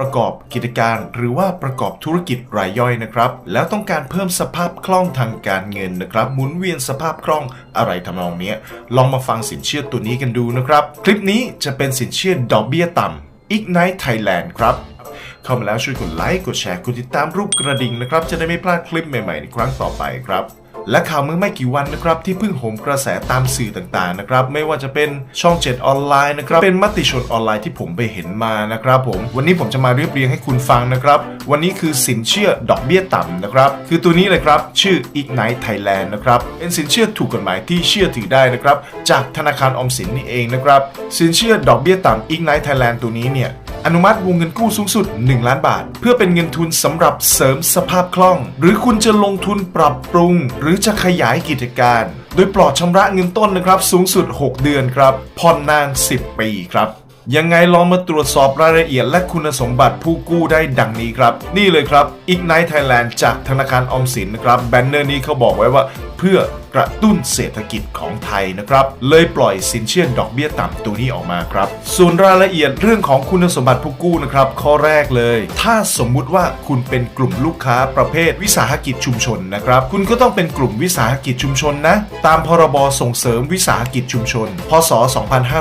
ประกอบกิจการหรือว่าประกอบธุรกิจรายย่อยนะครับ แล้วต้องการเพิ่มสภาพคล่องทางการเงินนะครับ หมุนเวียนสภาพคล่องอะไรทำนองนี้ลองมาฟังสินเชื่อตัวนี้กันดูนะครับ คลิปนี้จะเป็นสินเชื่อดอกเบี้ยต่ำ Ignite Thailand ครับเข้ามาแล้วช่วยกดไลค์กดแชร์กดติดตามรูปกระดิ่งนะครับ จะได้ไม่พลาดคลิปใหม่ๆในครั้งต่อไปครับ และข่าวเมื่อไม่กี่วันนะครับที่เพิ่งโหมกระแสตามสื่อต่างๆนะครับไม่ว่าจะเป็นช่อง7ออนไลน์นะครับเป็นมติชนออนไลน์ที่ผมไปเห็นมานะครับผมวันนี้ผมจะมาเรียบเรียงให้คุณฟังนะครับ วันนี้คือสินเชื่อดอกเบี้ยต่ำนะครับคือตัวนี้เลยครับชื่อ Ignite Thailand นะครับเป็นสินเชื่อถูกกฎหมายที่เชื่อถือได้นะครับจากธนาคารออมสินนี่เองนะครับสินเชื่อดอกเบี้ยต่ำ Ignite Thailand ตัวนี้เนี่ย อนุมัติวงเงินกู้สูงสุด 1 ล้านบาท เพื่อเป็นเงินทุนสำหรับเสริมสภาพคล่อง หรือคุณจะลงทุนปรับปรุง หรือจะขยายกิจการ โดยปลอดชำระเงินต้นนะครับ สูงสุด 6 เดือนครับผ่อนนาน 10 ปีครับยังไงลองมาตรวจสอบรายละเอียดและคุณสมบัติผู้กู้ได้ดังนี้ครับ นี่เลยครับ Ignite Thailand จากธนาคารออมสินนะครับ แบนเนอร์นี้เขาบอกไว้ว่า เพื่อ กระตุ้นเศรษฐกิจของไทยนะครับ เลยปล่อยสินเชื่อดอกเบี้ยต่ำตัวนี้ออกมาครับ ส่วนรายละเอียดเรื่องของคุณสมบัติผู้กู้นะครับ ข้อแรกเลย ถ้าสมมุติว่าคุณเป็นกลุ่มลูกค้าประเภทวิสาหกิจชุมชนนะครับ คุณก็ต้องเป็นกลุ่มวิสาหกิจชุมชนนะ ตามพรบส่งเสริมวิสาหกิจชุมชน พศ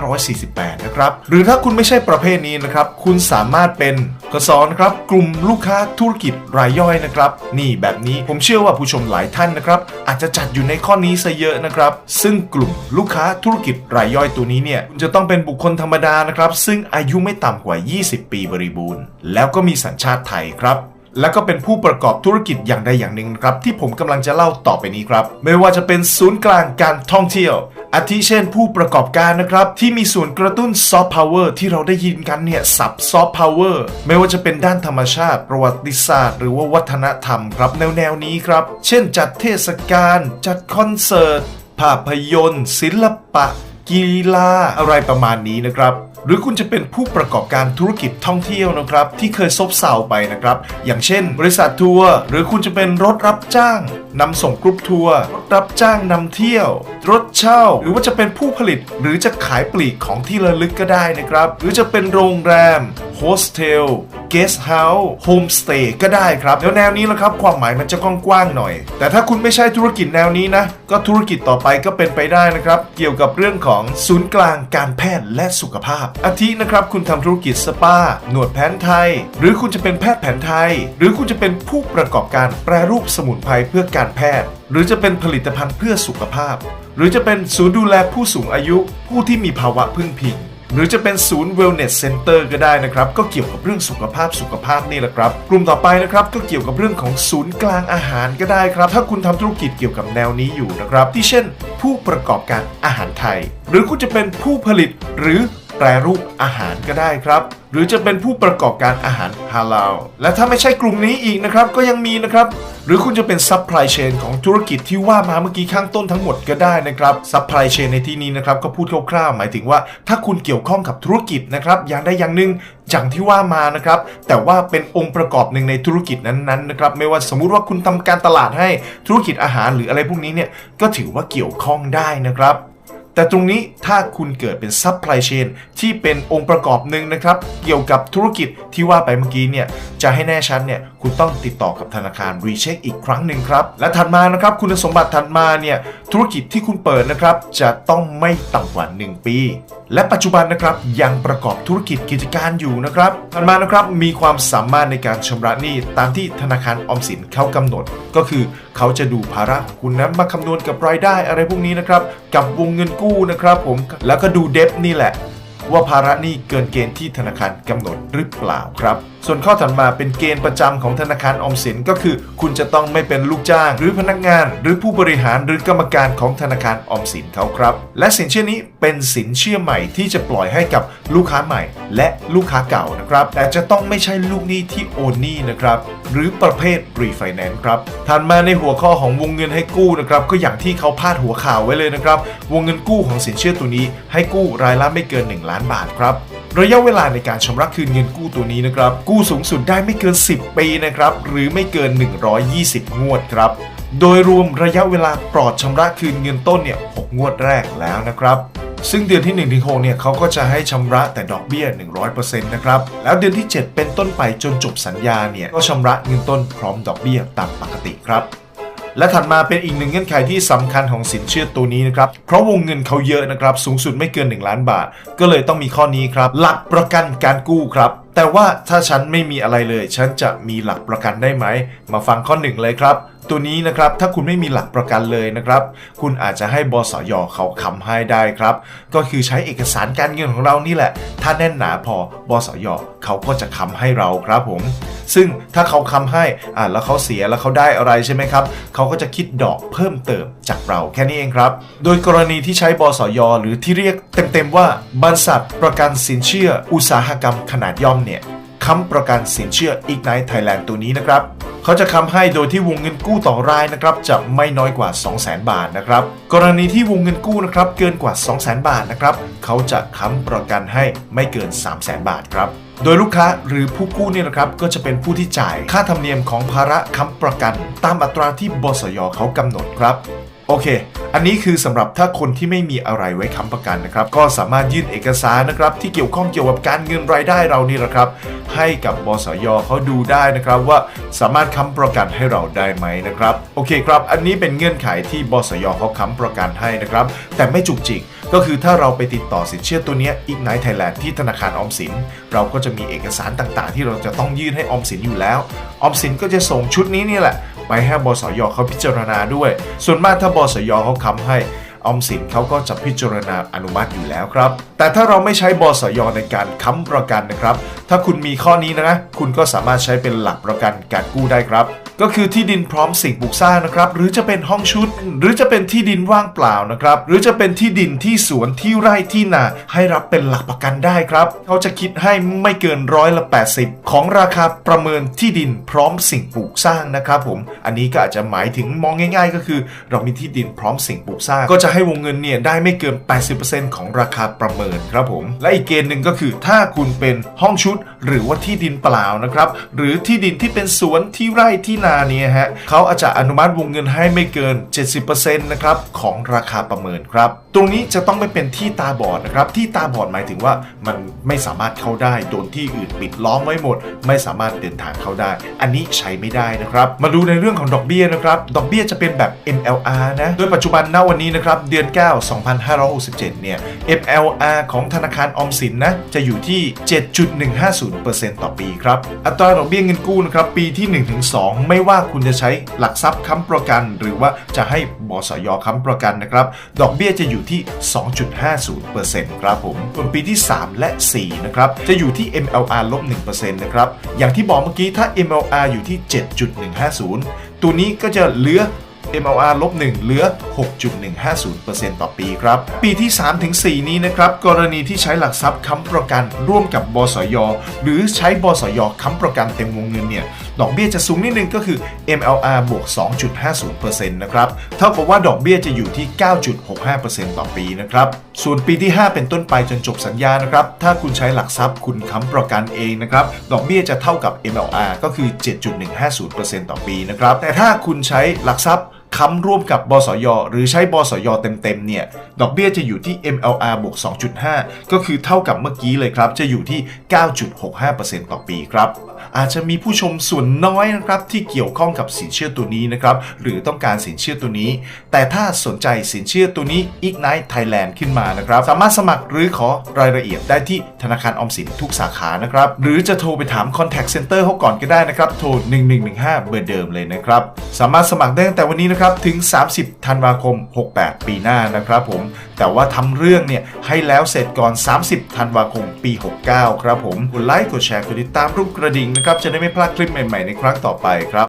2548 นะครับ หรือถ้าคุณไม่ใช่ประเภทนี้นะครับ คุณสามารถเป็น กสนครับกลุ่มลูกค้าธุรกิจรายย่อยนะครับ นี่แบบนี้ผมเชื่อว่าผู้ชมหลายท่านนะครับ อาจจะจัดอยู่ในข้อนี้ซะเยอะนะครับ ซึ่งกลุ่มลูกค้าธุรกิจรายย่อยตัวนี้เนี่ยคุณจะต้องเป็นบุคคลธรรมดานะครับ ซึ่งอายุไม่ต่ำกว่า 20 ปีบริบูรณ์ แล้วก็มีสัญชาติไทยครับแล้วก็เป็นผู้ประกอบธุรกิจอย่างใดอย่างหนึ่งนะครับ ที่ผมกำลังจะเล่าต่อไปนี้ครับ ไม่ว่าจะเป็นศูนย์กลางการท่องเที่ยว อาทิเช่นผู้ประกอบการนะครับ ที่มีส่วนกระตุ้นซอฟต์พาวเวอร์ที่เราได้ยินกันเนี่ยสับซอฟต์พาวเวอร์ไม่ว่าจะเป็นด้านธรรมชาติ ประวัติศาสตร์ หรือว่าวัฒนธรรมครับแนวแนวนี้ครับ เช่นจัดเทศกาลจัดคอนเสิร์ต ภาพยนตร์ ศิลปะ กีฬาอะไรประมาณนี้นะครับ หรือคุณจะเป็นผู้ประกอบการธุรกิจท่องเที่ยวนะครับ ที่เคยซบเซาไปนะครับ อย่างเช่น บริษัททัวร์หรือคุณจะเป็นรถรับจ้างนำส่งกรุ๊ปทัวร์รถรับจ้างนำเที่ยว รถเช่า หรือว่าจะเป็นผู้ผลิต หรือจะขายปลีกของที่ระลึกก็ได้นะครับ หรือจะเป็นโรงแรม โฮสเทลเกสต์เฮาส์โฮมสเตย์ก็ได้ครับแล้วแนวนี้นะครับ ความหมายมันจะกว้างๆหน่อย แต่ถ้าคุณไม่ใช่ธุรกิจแนวนี้นะ ก็ธุรกิจต่อไปก็เป็นไปได้นะครับ เกี่ยวกับเรื่องของศูนย์กลางการแพทย์และสุขภาพ อาทินะครับคุณทำธุรกิจสปา หนวดแผนไทย หรือคุณจะเป็นแพทย์แผนไทย หรือคุณจะเป็นผู้ประกอบการแปรรูปสมุนไพรเพื่อการแพทย์ หรือจะเป็นผลิตภัณฑ์เพื่อสุขภาพ หรือจะเป็นศูนย์ดูแลผู้สูงอายุ ผู้ที่มีภาวะพึ่งพิง หรือจะเป็นศูนย์ wellness center ก็ได้นะครับ ก็เกี่ยวกับเรื่องสุขภาพสุขภาพนี่แหละครับ กลุ่มต่อไปนะครับก็เกี่ยวกับเรื่องของศูนย์กลางอาหารก็ได้ครับ ถ้าคุณทำธุรกิจเกี่ยวกับแนวนี้อยู่นะครับ ที่เช่น ผู้ประกอบการอาหารไทย หรือคุณจะเป็นผู้ผลิตหรือ รรูปอาหารก็ได้ครับ หรือจะเป็นผู้ประกอบการอาหารฮาลาลและถ้าไม่ใช่กลุ่มนี้อีกนะครับก็ยังมีนะครับ หรือคุณจะเป็นซัพพลายเชนของธุรกิจที่ว่ามาเมื่อกี้ข้างต้นทั้งหมดก็ได้นะครับซัพพลายเชนในที่นี้นะครับก็พูดคร่าวๆหมายถึงว่า ถ้าคุณเกี่ยวข้องกับธุรกิจนะครับอย่างใดอย่างหนึ่งอย่างที่ว่ามานะครับ แต่ว่าเป็นองค์ประกอบหนึ่งในธุรกิจนั้นๆนะครับ ไม่ว่าสมมุติว่าคุณทำการตลาดให้ธุรกิจอาหารหรืออะไรพวกนี้เนี่ยก็ถือว่าเกี่ยวข้องได้นะครับ แต่ตรงนี้ถ้าคุณเกิดเป็นซัพพลายเชนที่เป็นองค์ประกอบหนึ่งนะครับ เกี่ยวกับธุรกิจที่ว่าไปเมื่อกี้เนี่ย จะให้แน่ชัดเนี่ย คุณต้องติดต่อกับธนาคารรีเช็คอีกครั้งหนึ่งครับ และถัดมานะครับ คุณสมบัติถัดมาเนี่ย ธุรกิจที่คุณเปิดนะครับ จะต้องไม่ต่ำกว่า 1 ปี และปัจจุบันนะครับยังประกอบธุรกิจกิจการอยู่นะครับถัดมานะครับมีความสามารถในการชำระหนี้ตามที่ธนาคารออมสินเขากำหนด ก็คือเขาจะดูภาระของคุณนั้นมาคำนวณกับรายได้อะไรพวกนี้นะครับกับวงเงินกู้นะครับผมแล้วก็ดูเดฟนี่แหละ ว่าภาระหนี้เกินเกณฑ์ที่ธนาคารกำหนดหรือเปล่าครับ ส่วนข้อถัดมาเป็นเกณฑ์ประจำของธนาคารออมสินก็คือ คุณจะต้องไม่เป็นลูกจ้าง หรือพนักงาน หรือผู้บริหารหรือกรรมการของธนาคารออมสินเขาครับ และสินเชื่อนี้ เป็นสินเชื่อใหม่ที่จะปล่อยให้กับลูกค้าใหม่ และลูกค้าเก่านะครับ แต่จะต้องไม่ใช่ลูกหนี้ที่โอนหนี้นะครับ หรือประเภทรีไฟแนนซ์ครับถัดมาในหัวข้อของวงเงินให้กู้นะครับก็อย่างที่เขาพาดหัวข่าวไว้เลยนะครับ วงเงินกู้ของสินเชื่อตัวนี้ ให้กู้รายละไม่เกิน 1 ล้านบาทครับระยะเวลาในการชำระคืนเงินกู้ตัวนี้นะครับ กู้สูงสุดได้ไม่เกิน 10 ปีนะครับ หรือไม่เกิน 120 งวดครับ โดยรวมระยะเวลาปลอดชำระคืนเงินต้นเนี่ย 6 งวดแรกแล้วนะครับ ซึ่งเดือนที่ 1 ถึง 6 เนี่ยเขาก็จะให้ชำระแต่ดอกเบี้ย 100%นะครับ แล้วเดือนที่ 7 เป็นต้นไปจนจบสัญญาเนี่ย ก็ชำระเงินต้นพร้อมดอกเบี้ยตามปกติครับ และถัดมาเป็นอีกหนึ่งเงื่อนไขที่สำคัญของสินเชื่อตัวนี้นะครับ เพราะวงเงินเขาเยอะนะครับ สูงสุดไม่เกิน 1 ล้านบาท ก็เลยต้องมีข้อนี้ครับ หลักประกันการกู้ครับ แต่ว่าถ้าฉันไม่มีอะไรเลย ฉันจะมีหลักประกันได้ไหม มาฟังข้อหนึ่งเลยครับ ตัวนี้นะครับถ้าคุณไม่มีหลักประกันเลยนะครับ คุณอาจจะให้บสยเขาค้ำให้ได้ครับ ก็คือใช้เอกสารการเงินของเรานี่แหละ ถ้าแน่นหนาพอบสยเขาก็จะค้ำให้เราครับผม ซึ่งถ้าเขาค้ำให้อ่าแล้วเขาเสียแล้วเขาได้อะไรใช่ไหมครับเขาก็จะคิดดอกเพิ่มเติมจากเราแค่นี้เองครับ โดยกรณีที่ใช้บสยหรือที่เรียกเต็มๆว่าบริษัทประกันสินเชื่ออุตสาหกรรมขนาดย่อมเนี่ย ค้ำประกันสินเชื่อ Ignite Thailand ตัวนี้นะครับ เขาจะค้ำให้โดยที่วงเงินกู้ต่อรายนะครับจะไม่น้อยกว่า 200,000 บาทนะครับ กรณีที่วงเงินกู้นะครับเกินกว่า 200,000 บาทนะครับเขาจะค้ำประกันให้ไม่เกิน 300,000 บาทครับโดยลูกค้าหรือผู้กู้เนี่ยนะครับก็จะเป็นผู้ที่จ่ายค่าธรรมเนียมของภาระค้ำประกัน ตามอัตราที่บสยเขากำหนดครับ โอเค อันนี้คือสำหรับถ้าคนที่ไม่มีอะไรไว้ค้ำประกันนะครับ ก็สามารถยื่นเอกสารนะครับที่เกี่ยวข้องเกี่ยวกับการเงินรายได้เรานี่แหละครับ ให้กับบสยเขาดูได้นะครับว่าสามารถค้ำประกันให้เราได้ไหมนะครับ โอเคครับ อันนี้เป็นเงื่อนไขที่บสยเขาค้ำประกันให้นะครับ แต่ไม่จุกจิกก็คือถ้าเราไปติดต่อสินเชื่อตัวนี้อีกไนท์ไทยแลนด์ที่ธนาคารออมสิน เราก็จะมีเอกสารต่างๆ ที่เราจะต้องยื่นให้ออมสินอยู่แล้ว ออมสินก็จะส่งชุดนี้นี่แหละ ไปให้บสยเขาพิจารณาด้วย ส่วนมากถ้าบสยเขาค้ำให้ออมสินเขาก็จะพิจารณาอนุมัติอยู่แล้วครับ แต่ถ้าเราไม่ใช้บสยในการค้ำประกันนะครับ ถ้าคุณมีข้อนี้นะ คุณก็สามารถใช้เป็นหลักประกันการกู้ได้ครับ ก็คือที่ดินพร้อมสิ่งปลูกสร้างนะครับ หรือจะเป็นห้องชุด หรือจะเป็นที่ดินว่างเปล่านะครับ หรือจะเป็นที่ดินที่สวนที่ไร่ที่นาให้รับเป็นหลักประกันได้ครับ เขาจะคิดให้ไม่เกินร้อยละ 80 ของราคาประเมินที่ดินพร้อมสิ่งปลูกสร้างนะครับผม อันนี้ก็อาจจะหมายถึงมองง่าย ๆ ก็คือ เรามีที่ดินพร้อมสิ่งปลูกสร้าง ก็จะให้วงเงินเนี่ยได้ไม่เกิน 80%ของราคาประเมินครับผม และอีกเกณฑ์หนึ่งก็คือถ้าคุณเป็นห้องชุด หรือว่าที่ดินเปล่านะครับ หรือที่ดินที่เป็นสวนที่ไร่ที่นาเนี่ยฮะเขาอาจจะอนุมัติวงเงินให้ไม่เกิน 70%นะครับของราคาประเมินครับ ตรงนี้จะต้องไม่เป็นที่ตาบอดนะครับ ที่ตาบอดหมายถึงว่ามันไม่สามารถเข้าได้โดนที่อื่นปิดล้อมไว้หมด ไม่สามารถเดินทางเข้าได้ อันนี้ใช้ไม่ได้นะครับ มาดูในเรื่องของดอกเบี้ยนะครับ ดอกเบี้ยจะเป็นแบบ MLR นะ โดยปัจจุบันณวันนี้นะครับ เดือน 9 2567 เนี่ย MLR ของธนาคารออมสินนะ จะอยู่ที่ 7.150%ต่อปีครับ อัตราดอกเบี้ยเงินกู้นะครับ ปีที่ 1-2 ไม่ว่าคุณจะใช้หลักทรัพย์ค้ำประกัน หรือว่าจะให้บสยค้ำประกันนะครับ ดอกเบี้ยจะอยู่ที่ 2.50%ครับผม ส่วนปีที่ 3 และ 4 นะครับ จะอยู่ที่ MLR ลบ1%นะครับ อย่างที่บอกเมื่อกี้ถ้า MLR อยู่ที่ 7.150 ตัวนี้ก็จะเหลือ MLR ลบ1เหลือ 6.150%ต่อปีครับ ปีที่ 3 ถึง 4 นี้นะครับ กรณีที่ใช้หลักทรัพย์ค้ำประกันร่วมกับบสย หรือใช้บสยค้ำประกันเต็มวงเงินเนี่ยดอกเบี้ยจะสูงนิดนึงก็คือ MLR บวก 2.50%นะครับ เท่ากับว่าดอกเบี้ยจะอยู่ที่ 9.65%ต่อปีนะครับ ส่วนปีที่ 5 เป็นต้นไปจนจบสัญญานะครับ ถ้าคุณใช้หลักทรัพย์คุณค้ำประกันเองนะครับ ดอกเบี้ยจะเท่ากับ MLR ก็คือ 7.150%ต่อปีนะครับ แต่ถ้าคุณใช้หลักทรัพย์ ค้ำร่วมกับบสย หรือใช้บสย เต็มๆเนี่ยดอกเบี้ยจะอยู่ที่ MLR บวก 2.5 ก็คือเท่ากับเมื่อกี้เลยครับ จะอยู่ที่ 9.65%ต่อปีครับ อาจจะมีผู้ชมส่วนน้อยนะครับที่เกี่ยวข้องกับสินเชื่อตัวนี้นะครับหรือต้องการสินเชื่อตัวนี้ แต่ถ้าสนใจสินเชื่อตัวนี้ Ignite Thailand ขึ้นมานะครับ สามารถสมัครหรือขอรายละเอียดได้ที่ธนาคารออมสินทุกสาขานะครับหรือจะโทรไปถาม Contact Center เขาก่อนก็ได้นะครับโทร1115เบอร์เดิมเลยนะครับสามารถสมัครได้ตั้งแต่วันนี้นะนะครับถึง 30 ธันวาคม 68 ปีหน้านะครับผม แต่ว่าทำเรื่องเนี่ยให้แล้วเสร็จก่อน 30 ธันวาคม ปี 69 ครับผมกดไลค์กดแชร์กดติดตามรูปกระดิ่งนะครับจะได้ไม่พลาดคลิปใหม่ๆในครั้งต่อไปครับ